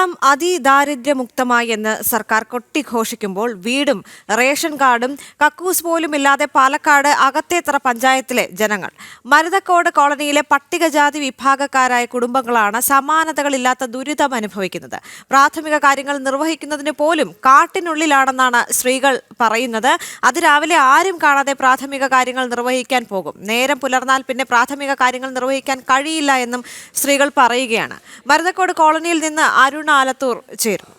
കേരളം അതിദാരിദ്ര്യമുക്തമായി എന്ന് സർക്കാർ കൊട്ടിഘോഷിക്കുമ്പോൾ വീടും റേഷൻ കാർഡും കക്കൂസ് പോലും ഇല്ലാതെ പാലക്കാട് അകത്തേത്തറ പഞ്ചായത്തിലെ ജനങ്ങൾ. മരുതക്കോട് കോളനിയിലെ പട്ടികജാതി വിഭാഗക്കാരായ കുടുംബങ്ങളാണ് സമാനതകളില്ലാത്ത ദുരിതം അനുഭവിക്കുന്നത്. പ്രാഥമിക കാര്യങ്ങൾ നിർവഹിക്കുന്നതിന് പോലും കാട്ടിനുള്ളിലാണെന്നാണ് സ്ത്രീകൾ പറയുന്നത്. അതിരാവിലെ ആരും കാണാതെ പ്രാഥമിക കാര്യങ്ങൾ നിർവഹിക്കാൻ പോകും. നേരം പുലർന്നാൽ പിന്നെ പ്രാഥമിക കാര്യങ്ങൾ നിർവഹിക്കാൻ കഴിയില്ല എന്നും സ്ത്രീകൾ പറയുകയാണ്. മരുതക്കോട് കോളനിയിൽ നിന്ന് അരുൺ ആലത്തൂർ ചേരുന്നു.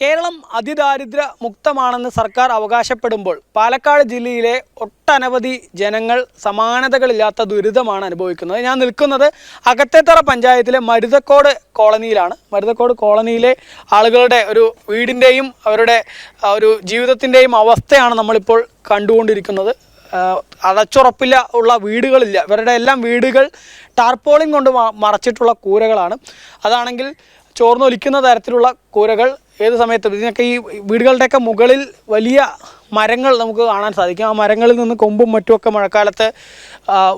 കേരളം അതിദാരിദ്ര്യ മുക്തമാണെന്ന് സർക്കാർ അവകാശപ്പെടുമ്പോൾ പാലക്കാട് ജില്ലയിലെ ഒട്ടനവധി ജനങ്ങൾ സമാനതകളില്ലാത്ത ദുരിതമാണ് അനുഭവിക്കുന്നത്. ഞാൻ നിൽക്കുന്നത് അകത്തേത്തറ പഞ്ചായത്തിലെ മരുതക്കോട് കോളനിയിലാണ്. മരുതക്കോട് കോളനിയിലെ ആളുകളുടെ ഒരു വീടിന്റെയും അവരുടെ ഒരു ജീവിതത്തിന്റെയും അവസ്ഥയാണ് നമ്മളിപ്പോൾ കണ്ടുകൊണ്ടിരിക്കുന്നത്. അടച്ചുറപ്പില്ല ഉള്ള വീടുകളില്ല. ഇവരുടെ എല്ലാം വീടുകൾ ടാർപോളിൻ കൊണ്ട് മറച്ചിട്ടുള്ള കൂരകളാണ്. അതാണെങ്കിൽ ചോർന്നൊലിക്കുന്ന തരത്തിലുള്ള കൂരകൾ ഏത് സമയത്തും. ഇതിനൊക്കെ ഈ വീടുകളുടെയൊക്കെ മുകളിൽ വലിയ മരങ്ങൾ നമുക്ക് കാണാൻ സാധിക്കും. ആ മരങ്ങളിൽ നിന്ന് കൊമ്പും മറ്റുമൊക്കെ മഴക്കാലത്ത്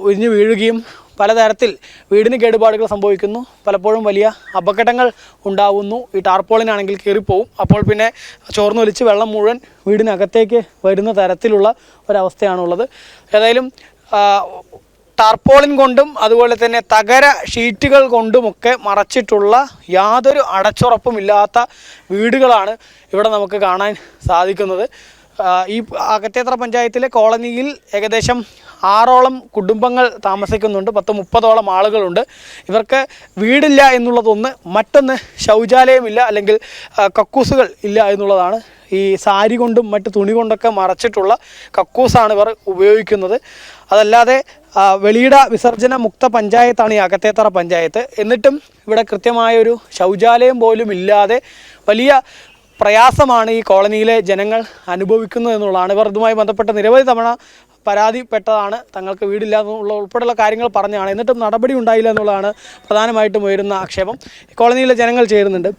ഒഴിഞ്ഞു വീഴുകയും പലതരത്തിൽ വീടിന് കേടുപാടുകൾ സംഭവിക്കുന്നു. പലപ്പോഴും വലിയ അപകടങ്ങൾ ഉണ്ടാവുന്നു. ഈ ടാർപോളിനാണെങ്കിൽ കീറിപ്പോവും അപ്പോൾ പിന്നെ ചോർന്നൊലിച്ച് വെള്ളം മുഴുവൻ വീടിനകത്തേക്ക് വരുന്ന തരത്തിലുള്ള ഒരവസ്ഥയാണുള്ളത്. ഏതായാലും ടാർപോളിൻ കൊണ്ടും അതുപോലെ തന്നെ തകര ഷീറ്റുകൾ കൊണ്ടുമൊക്കെ മറച്ചിട്ടുള്ള യാതൊരു അടച്ചുറപ്പുമില്ലാത്ത വീടുകളാണ് ഇവിടെ നമുക്ക് കാണാൻ സാധിക്കുന്നത്. ഈ അകത്തേത്ര പഞ്ചായത്തിലെ കോളനിയിൽ ഏകദേശം ആറോളം കുടുംബങ്ങൾ താമസിക്കുന്നുണ്ട്. പത്ത് മുപ്പതോളം ആളുകളുണ്ട്. ഇവർക്ക് വീടില്ല എന്നുള്ളതൊന്ന് മറ്റൊന്ന് ശൗചാലയമില്ല അല്ലെങ്കിൽ കക്കൂസുകൾ ഇല്ല എന്നുള്ളതാണ് ഈ സാരി കൊണ്ടും മറ്റ് തുണി കൊണ്ടൊക്കെ മറച്ചിട്ടുള്ള കക്കൂസാണ് ഇവർ ഉപയോഗിക്കുന്നത്. അതല്ലാതെ വെളിയിട വിസർജന മുക്ത പഞ്ചായത്താണ് ഈ അകത്തേത്തറ പഞ്ചായത്ത്. എന്നിട്ടും ഇവിടെ കൃത്യമായൊരു ശൗചാലയം പോലും ഇല്ലാതെ വലിയ പ്രയാസമാണ് ഈ കോളനിയിലെ ജനങ്ങൾ അനുഭവിക്കുന്നത് എന്നുള്ളതാണ്. ഇവർ ഇതുമായി ബന്ധപ്പെട്ട നിരവധി തവണ പരാതിപ്പെട്ടതാണ്. തങ്ങൾക്ക് വീടില്ല എന്നുള്ള ഉൾപ്പെടെയുള്ള കാര്യങ്ങൾ പറഞ്ഞാണ് എന്നിട്ടും നടപടി ഉണ്ടായില്ല എന്നുള്ളതാണ് പ്രധാനമായിട്ടും ഉയരുന്ന ആക്ഷേപം. ഈ കോളനിയിലെ ജനങ്ങൾ ചേരുന്നുണ്ട്.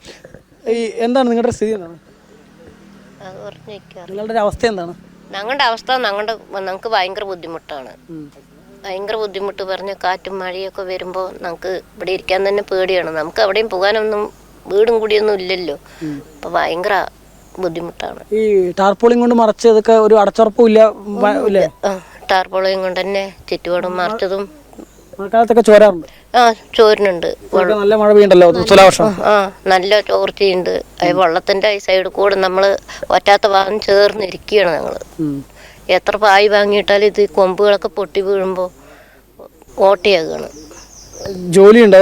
ഈ എന്താണ് നിങ്ങളുടെ സ്ഥിതി എന്താണ്? നിങ്ങളുടെ അവസ്ഥ എന്താണ്? ഞങ്ങളുടെ അവസ്ഥ ഞങ്ങളുടെ ഞങ്ങൾക്ക് ഭയങ്കര ബുദ്ധിമുട്ടാണ്. ഭയങ്കര ബുദ്ധിമുട്ട് പറഞ്ഞ കാറ്റും മഴയൊക്കെ വരുമ്പോൾ നമുക്ക് ഇവിടെ ഇരിക്കാൻ തന്നെ പേടിയാണ്. നമുക്ക് എവിടെയും പോകാനൊന്നും വീടും കൂടിയൊന്നും ഇല്ലല്ലോ. അപ്പൊ ഭയങ്കര ബുദ്ധിമുട്ടാണ്. ഈ ടാർപോളിൻ കൊണ്ട് മറച്ചതൊക്കെ ഒരു അടച്ചുറപ്പും ഇല്ല വ- ഇല്ലേ? ആ ടാർപോളയും കൊണ്ട് തന്നെ ചുറ്റുപാടും മറച്ചതും. മഴക്കാലത്തൊക്കെ ചോരാറുണ്ട്? ആ ചോരിനുണ്ട് ഇതൊക്കെ നല്ല മഴ പെയ്യണ്ടല്ലോ തുലാവർഷം? ആ നല്ല ചോർച്ചയുണ്ട്. വെള്ളത്തിന്റെ ഈ സൈഡ് കൂടെ നമ്മൾ ഒറ്റാത്ത ഭാഗം ചേർന്നിരിക്കുകയാണ് ഞങ്ങൾ. എത്ര പായ് വാങ്ങിയിട്ടാലും ഇത് കൊമ്പുകളൊക്കെ പൊട്ടി വീഴുമ്പോൾ ഓട്ടയാകുകയാണ് ജോലി ഉണ്ട്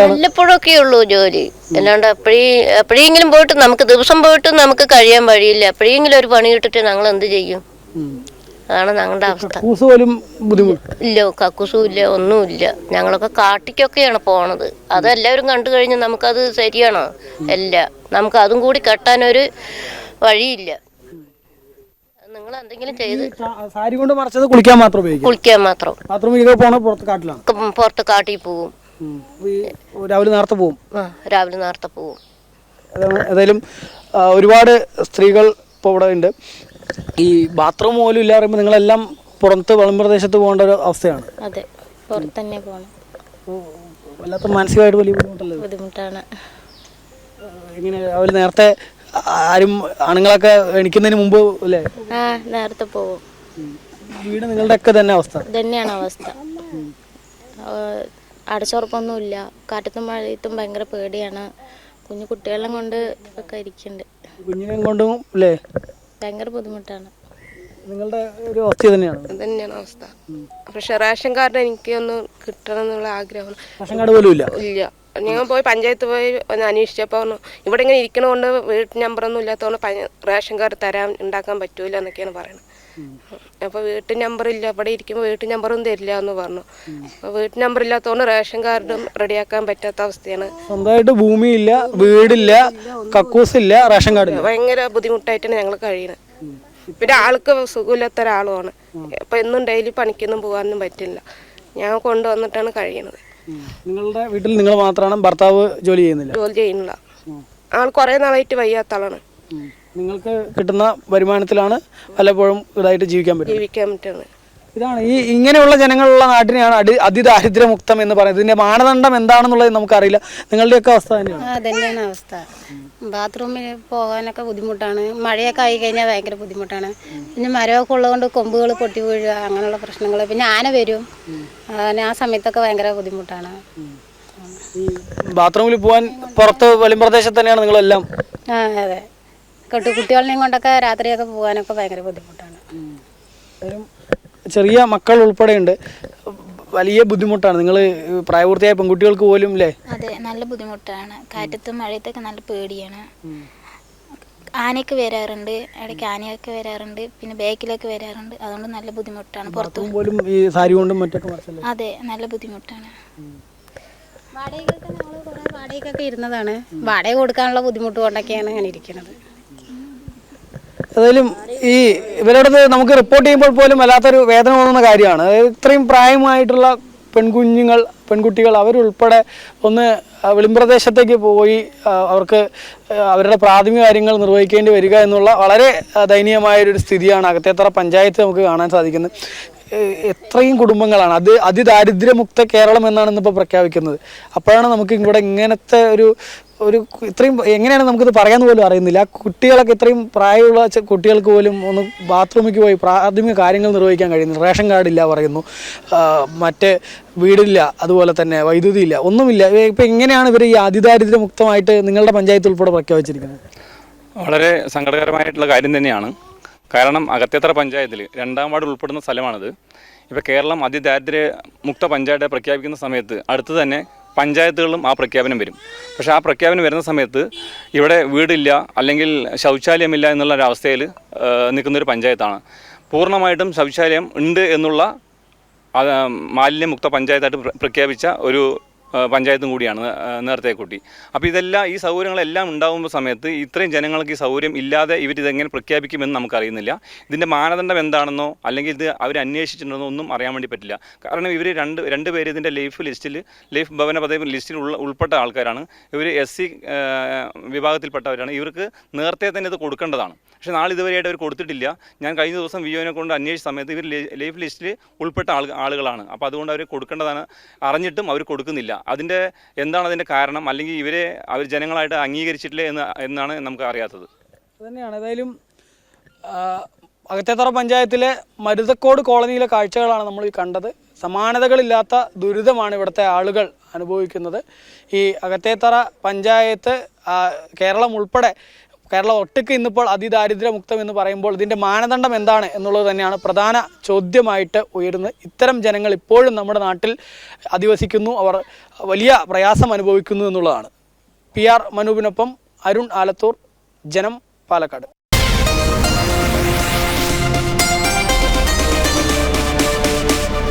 വല്ലപ്പോഴൊക്കെ ഉള്ളൂ ജോലി. അല്ലാണ്ട് എപ്പോഴീ എപ്പോഴെങ്കിലും പോയിട്ട് നമുക്ക് ദിവസം പോയിട്ട് നമുക്ക് കഴിയാൻ വഴിയില്ല. എപ്പോഴെങ്കിലും ഒരു പണി കിട്ടിട്ട് ഞങ്ങൾ എന്ത് ചെയ്യും? അതാണ് ഞങ്ങളുടെ അവസ്ഥ. പോലും ഇല്ല കക്കൂസും ഇല്ല ഒന്നുമില്ല. ഞങ്ങളൊക്കെ കാട്ടിക്കൊക്കെയാണ് പോണത്. അതെല്ലാവരും കണ്ടു കഴിഞ്ഞാൽ നമുക്കത് ശരിയാണോ? അല്ല നമുക്ക് അതും കൂടി കെട്ടാനൊരു വഴിയില്ല. നിങ്ങൾ എന്തെങ്കിലും ചെയ്ത് സാരി കൊണ്ട് മറച്ചത് കുളിക്കാൻ മാത്രം ഉപയോഗിക്കും? കുളിക്കാൻ മാത്രം. ബാത്റൂമിലൊക്കെ പോണ പുറത്ത് കാട്ടിലാണ്? പുറത്ത് കാട്ടിൽ പോവും. രാവിലെ നേരത്തെ പോകും രാവിലെ നേരത്തെ പോവും. ഏതായാലും ഒരുപാട് സ്ത്രീകൾ ഇപ്പോൾ ഇവിടെ ഉണ്ട്. ഈ ബാത്റൂം പോലും ഇല്ല പറയുമ്പോൾ നിങ്ങളെല്ലാം പുറത്ത് വളം പ്രദേശത്ത് പോകേണ്ട ഒരു അവസ്ഥയാണ്. അതെ പുറത്ത് തന്നെ പോകണം വല്ലാത്ത മാനസികമായിട്ട് വലിയ ബുദ്ധിമുട്ടല്ലേ? ബുദ്ധിമുട്ടാണ്. എങ്ങനെ രാവിലെ നേരത്തെ ആരും ആണുങ്ങളൊക്കെ എണിക്കുന്നതിന് മുമ്പ് അല്ലേ? ആ നേരത്തെ പോവും. വീട് നിങ്ങളുടെ ഒക്കെ തന്നെ അവസ്ഥ? തന്നെയാണ് അവസ്ഥ. അടച്ചുറപ്പൊന്നുമില്ല. കാറ്റത്തും മഴയത്തും ഭയങ്കര പേടിയാണ്. കുഞ്ഞു കുട്ടികളെ കൊണ്ട് ഒക്കെ ഇരിക്കുന്നുണ്ട് കുഞ്ഞിനെ കൊണ്ടും അല്ലേ? ഭയങ്കര ബുദ്ധിമുട്ടാണ്. നിങ്ങളുടെ ഒരു അവസ്ഥ തന്നെയാണ് തന്നെയാണ് അവസ്ഥ. പക്ഷെ റേഷൻ കാർഡ് എനിക്ക് ഒന്ന് കിട്ടണം എന്നുള്ള ആഗ്രഹം. റേഷൻ കാർഡ് പോലും ഇല്ല? ഇല്ല. ഞാൻ പോയി പഞ്ചായത്ത് പോയി ഒന്ന് അന്വേഷിച്ചപ്പോൾ ഇവിടെ ഇങ്ങനെ ഇരിക്കണതുകൊണ്ട് വീട്ടിൽ നമ്പറൊന്നും ഇല്ലാത്തതുകൊണ്ട് റേഷൻ കാർഡ് തരാൻ ഉണ്ടാക്കാൻ പറ്റൂല എന്നൊക്കെയാണ് പറയുന്നത് അപ്പോൾ വീട്ടു നമ്പർ ഇല്ല. ഇവിടെ ഇരിക്കുമ്പോൾ വീട്ടു നമ്പറും തരില്ല എന്ന് പറഞ്ഞു. അപ്പോൾ വീട്ടു നമ്പർ ഇല്ലാത്തതുകൊണ്ട് റേഷൻ കാർഡും റെഡിയാക്കാൻ പറ്റാത്ത അവസ്ഥയാണ്. സ്വന്തമായിട്ട് ഭൂമിയില്ല വീടില്ല കക്കൂസ് ഇല്ല റേഷൻ കാർഡ് ഭയങ്കര ബുദ്ധിമുട്ടായിട്ടാണ് ഞങ്ങൾ കഴിയുന്നത് പിന്നെ ആൾക്ക് സുഖമില്ലാത്ത ഒരാളുമാണ്. അപ്പൊ എന്നും ഡെയിലി പണിക്കൊന്നും പോകാനൊന്നും പറ്റില്ല. ഞാൻ കൊണ്ടുവന്നിട്ടാണ് കഴിയണത്. നിങ്ങളുടെ വീട്ടിൽ നിങ്ങൾ മാത്രമാണ് ഭർത്താവ് ജോലി ചെയ്യുന്നില്ല? ജോലി ചെയ്യുന്നില്ല. ആൾ കുറേ നാളായിട്ട് വയ്യാത്ത ആളാണ് നിങ്ങൾക്ക് കിട്ടുന്ന വരുമാനത്തിലാണ് പലപ്പോഴും ഇതായിട്ട് ജീവിക്കാൻ പറ്റും ജീവിക്കാൻ പറ്റുന്നത്. ഇതാണ്. ഈ ഇങ്ങനെയുള്ള ജനങ്ങളുള്ള നാട്ടിനെയാണ് അടി അതിദാരിദ്ര്യമുക്തം എന്ന് പറയുന്നത്. ഇതിന്റെ മാനദണ്ഡം എന്താണെന്നുള്ളത് നമുക്കറിയില്ല. നിങ്ങളുടെയൊക്കെ അവസ്ഥ തന്നെയാണ്. അവസ്ഥ. ബാത്റൂമിൽ പോകാനൊക്കെ ബുദ്ധിമുട്ടാണ്. മഴയൊക്കെ ആയി കഴിഞ്ഞാൽ ഭയങ്കര ബുദ്ധിമുട്ടാണ്. പിന്നെ മരമൊക്കെ ഉള്ളതുകൊണ്ട് കൊമ്പുകൾ പൊട്ടി വീഴുക അങ്ങനെയുള്ള പ്രശ്നങ്ങൾ പിന്നെ ആന വരും. ആന ആ സമയത്തൊക്കെ ഭയങ്കര ബുദ്ധിമുട്ടാണ്. ബാത്റൂമിൽ പോകാൻ പുറത്ത് വെളിമ്പ്രദേശത്ത് തന്നെയാണ് നിങ്ങളെല്ലാം? ആ അതെ. കുട്ടി കുട്ടികളെയും കൊണ്ടൊക്കെ രാത്രിയൊക്കെ പോകാനൊക്കെ ഭയങ്കര ബുദ്ധിമുട്ടാണ്. ചെറിയ മക്കൾ ഉൾപ്പെടെയുണ്ട്. വലിയ ബുദ്ധിമുട്ടാണ്. നിങ്ങൾ പ്രായപൂർത്തിയായ പെൺകുട്ടികൾക്ക് പോലും അല്ലേ അതെ നല്ല ബുദ്ധിമുട്ടാണ്. കാറ്റത്തും മഴയത്തൊക്കെ നല്ല പേടിയാണ്. ആനയൊക്കെ വരാറുണ്ട്. ഇടയ്ക്ക് ആനയൊക്കെ വരാറുണ്ട്. പിന്നെ ബാക്കിലൊക്കെ വരാറുണ്ട്. അതുകൊണ്ട് നല്ല ബുദ്ധിമുട്ടാണ്. പുറത്തു പോലും ഈ സാരി കൊണ്ടും മറ്റൊക്കെ അതെ നല്ല ബുദ്ധിമുട്ടാണ്. വാടകയ്ക്കൊക്കെ ഞങ്ങൾ കുറേ വാടകയ്ക്കൊക്കെ ഇരുന്നതാണ്. വാടക കൊടുക്കാനുള്ള ബുദ്ധിമുട്ട് കൊണ്ടൊക്കെയാണ് അങ്ങനെ ഇരിക്കുന്നത് ഏതായാലും ഈ ഇവരടുത്ത് നമുക്ക് റിപ്പോർട്ട് ചെയ്യുമ്പോൾ പോലും വല്ലാത്തൊരു വേദന തോന്നുന്ന കാര്യമാണ്. ഇത്രയും പ്രായമായിട്ടുള്ള പെൺകുഞ്ഞുങ്ങൾ പെൺകുട്ടികൾ അവരുൾപ്പെടെ ഒന്ന് വെളിമ്പ്രദേശത്തേക്ക് പോയി അവർക്ക് അവരുടെ പ്രാഥമിക കാര്യങ്ങൾ നിർവഹിക്കേണ്ടി വരിക എന്നുള്ള വളരെ ദയനീയമായ ദയനീയമായൊരു സ്ഥിതിയാണ് അകത്തേത്തറ പഞ്ചായത്ത് നമുക്ക് കാണാൻ സാധിക്കുന്നത്. എത്രയും കുടുംബങ്ങളാണ്. അത് അതിദാരിദ്ര്യമുക്ത കേരളം എന്നാണ് ഇന്നിപ്പോൾ പ്രഖ്യാപിക്കുന്നത്. അപ്പോഴാണ് നമുക്ക് ഇവിടെ ഇങ്ങനത്തെ ഒരു ഒരു ഇത്രയും എങ്ങനെയാണ് നമുക്കിത് പറയാമെന്ന് പോലും അറിയുന്നില്ല. കുട്ടികളൊക്കെ ഇത്രയും പ്രായമുള്ള കുട്ടികൾക്ക് പോലും ഒന്ന് ബാത്റൂമിൽ പോയി പ്രാഥമിക കാര്യങ്ങൾ നിർവഹിക്കാൻ കഴിയുന്നു റേഷൻ കാർഡ് ഇല്ല പറയുന്നു. മറ്റ് വീടില്ല അതുപോലെ തന്നെ വൈദ്യുതി ഇല്ല ഒന്നുമില്ല. ഇപ്പം എങ്ങനെയാണ് ഇവർ ഈ അതിദാരിദ്ര്യമുക്തമായിട്ട് നിങ്ങളുടെ പഞ്ചായത്ത് ഉൾപ്പെടെ പ്രഖ്യാപിച്ചിരിക്കുന്നത്? വളരെ സങ്കടകരമായിട്ടുള്ള കാര്യം തന്നെയാണ്. കാരണം അകത്തേത്തറ പഞ്ചായത്തിൽ രണ്ടാം വാർഡ് ഉൾപ്പെടുന്ന സ്ഥലമാണിത്. ഇപ്പോൾ കേരളം അതിദാരിദ്ര്യ മുക്ത പഞ്ചായത്ത് പ്രഖ്യാപിക്കുന്ന സമയത്ത് അടുത്ത് തന്നെ പഞ്ചായത്തുകളിലും ആ പ്രഖ്യാപനം വരും. പക്ഷേ ആ പ്രഖ്യാപനം വരുന്ന സമയത്ത് ഇവിടെ വീടില്ല അല്ലെങ്കിൽ ശൗചാലയമില്ല എന്നുള്ള ഒരു അവസ്ഥയിൽ നിൽക്കുന്നൊരു പഞ്ചായത്താണ്. പൂർണമായിട്ടും ശൗചാലയം ഉണ്ട് എന്നുള്ള മാലിന്യമുക്ത പഞ്ചായത്തായിട്ട് പ്രഖ്യാപിച്ച ഒരു പഞ്ചായത്തും കൂടിയാണ് നേരത്തെ കൂട്ടി. അപ്പോൾ ഇതെല്ലാം ഈ സൗകര്യങ്ങളെല്ലാം ഉണ്ടാകുമ്പോൾ സമയത്ത് ഇത്രയും ജനങ്ങൾക്ക് ഈ സൗകര്യം ഇല്ലാതെ ഇവരിതെങ്ങനെ പ്രഖ്യാപിക്കുമെന്ന് നമുക്കറിയുന്നില്ല. ഇതിന്റെ മാനദണ്ഡം എന്താണെന്നോ അല്ലെങ്കിൽ ഇത് അവർ അന്വേഷിച്ചിട്ടുണ്ടെന്നോ ഒന്നും അറിയാൻ വേണ്ടി പറ്റില്ല. കാരണം ഇവർ രണ്ട് രണ്ട് പേര് ഇതിന്റെ ലൈഫ് ലിസ്റ്റിൽ ലൈഫ് ഭവന പദവി ലിസ്റ്റിൽ ഉൾപ്പെട്ട ആൾക്കാരാണ്. ഇവർ എസ് സി വിഭാഗത്തിൽപ്പെട്ടവരാണ്. ഇവർക്ക് നേരത്തെ തന്നെ ഇത് കൊടുക്കേണ്ടതാണ്. പക്ഷേ നാളെ ഇതുവരെയായിട്ട് അവർ കൊടുത്തിട്ടില്ല. ഞാൻ കഴിഞ്ഞ ദിവസം വിയോനെ കൊണ്ട് അന്വേഷിച്ച സമയത്ത് ഇവർ ലൈഫ് ലിസ്റ്റിൽ ഉൾപ്പെട്ട ആൾ ആളുകളാണ്. അപ്പോൾ അതുകൊണ്ട് അവർ കൊടുക്കേണ്ടതാണ് അറിഞ്ഞിട്ടും അവർ കൊടുക്കുന്നില്ല. അതിന്റെ എന്താണ് അതിന്റെ കാരണം? അല്ലെങ്കിൽ ഇവരെ അവർ ജനങ്ങളായിട്ട് അംഗീകരിച്ചിട്ടില്ല എന്ന് എന്നാണ് നമുക്ക് അറിയാത്തത്. തന്നെയാണ് ഏതായാലും അകത്തേത്തറ പഞ്ചായത്തിലെ മരുതക്കോട് കോളനിയിലെ കാഴ്ചകളാണ് നമ്മൾ കണ്ടത്. സമാനതകളില്ലാത്ത ദുരിതമാണ് ഇവിടുത്തെ ആളുകൾ അനുഭവിക്കുന്നത്. ഈ അകത്തേത്തറ പഞ്ചായത്ത് കേരളം ഉൾപ്പെടെ കേരളം ഒട്ടുക്ക് ഇന്നിപ്പോൾ അതിദാരിദ്ര്യമുക്തം എന്ന് പറയുമ്പോൾ ഇതിന്റെ മാനദണ്ഡം എന്താണ് എന്നുള്ളത് തന്നെയാണ് പ്രധാന ചോദ്യമായിട്ട് ഉയരുന്നത്. ഇത്തരം ജനങ്ങൾ ഇപ്പോഴും നമ്മുടെ നാട്ടിൽ അധിവസിക്കുന്നു അവർ വലിയ പ്രയാസം അനുഭവിക്കുന്നു എന്നുള്ളതാണ്. പി ആർ മനൂപിനൊപ്പം അരുൺ ആലത്തൂർ ജനം പാലക്കാട്.